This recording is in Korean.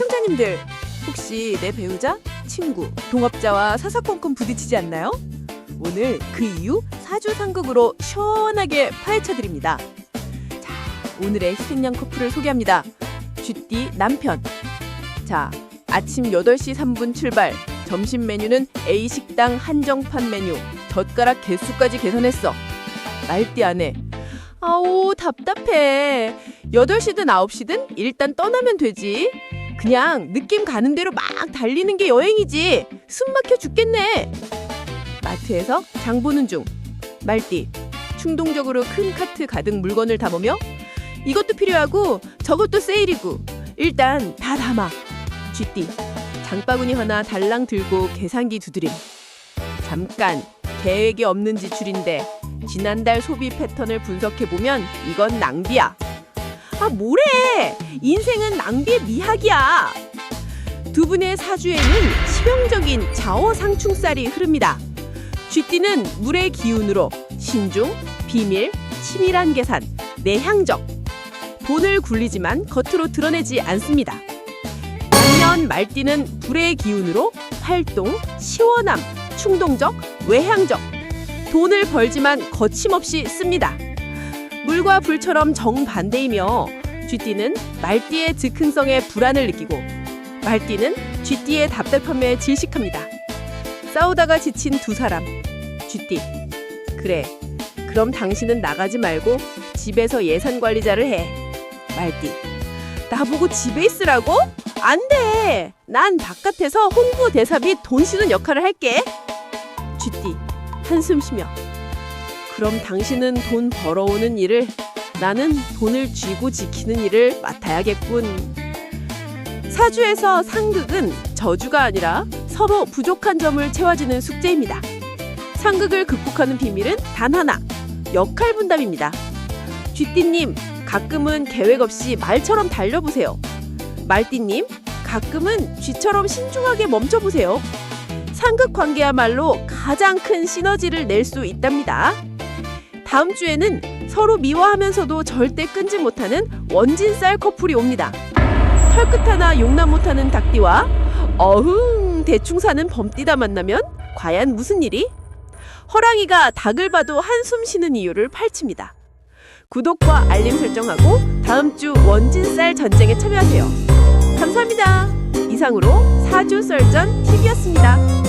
애청자님들 혹시 내 배우자, 친구, 동업자와 사사건건 부딪히지 않나요? 오늘 그 이유 사주 상극으로 시원하게 파헤쳐 드립니다. 자, 오늘의 희생양 커플을 소개합니다. 쥐띠 남편. 자, 아침 8시 3분 출발. 점심 메뉴는 A 식당 한정판 메뉴. 젓가락 개수까지 계산했어. 말띠 아내. 아오 답답해. 8시든 9시든 일단 떠나면 되지. 그냥 느낌 가는 대로 막 달리는 게 여행이지. 숨 막혀 죽겠네. 마트에서 장 보는 중. 말띠. 충동적으로 큰 카트 가득 물건을 담으며 이것도 필요하고 저것도 세일이고 일단 다 담아. 쥐띠. 장바구니 하나 달랑 들고 계산기 두드림. 잠깐 계획이 없는 지출인데 지난달 소비 패턴을 분석해 보면 이건 낭비야. 아 뭐래? 인생은 낭비의 미학이야. 두 분의 사주에는 치명적인 자어상충살이 흐릅니다. 쥐띠는 물의 기운으로 신중, 비밀, 치밀한 계산, 내향적. 돈을 굴리지만 겉으로 드러내지 않습니다. 반면 말띠는 불의 기운으로 활동, 시원함, 충동적, 외향적. 돈을 벌지만 거침없이 씁니다. 물과 불처럼 정반대이며 쥐띠는 말띠의 즉흥성에 불안을 느끼고 말띠는 쥐띠의 답답함에 질식합니다. 싸우다가 지친 두 사람. 쥐띠. 그래. 그럼 당신은 나가지 말고 집에서 예산 관리자를 해. 말띠. 나보고 집에 있으라고? 안 돼. 난 바깥에서 홍보 대사 및 돈 쓰는 역할을 할게. 쥐띠. 한숨 쉬며. 그럼 당신은 돈 벌어오는 일을 나는 돈을 쥐고 지키는 일을 맡아야겠군. 사주에서 상극은 저주가 아니라 서로 부족한 점을 채워주는 숙제입니다. 상극을 극복하는 비밀은 단 하나, 역할 분담입니다. 쥐띠님, 가끔은 계획 없이 말처럼 달려보세요. 말띠님, 가끔은 쥐처럼 신중하게 멈춰보세요. 상극 관계야말로 가장 큰 시너지를 낼 수 있답니다. 다음 주에는 서로 미워하면서도 절대 끊지 못하는 원진 쌀 커플이 옵니다. 털끝 하나 용납 못하는 닭띠와 어흥 대충 사는 범띠다 만나면 과연 무슨 일이? 허랑이가 닭을 봐도 한숨 쉬는 이유를 파헤칩니다. 구독과 알림 설정하고 다음 주 원진 쌀 전쟁에 참여하세요. 감사합니다. 이상으로 사주 썰전 TV였습니다.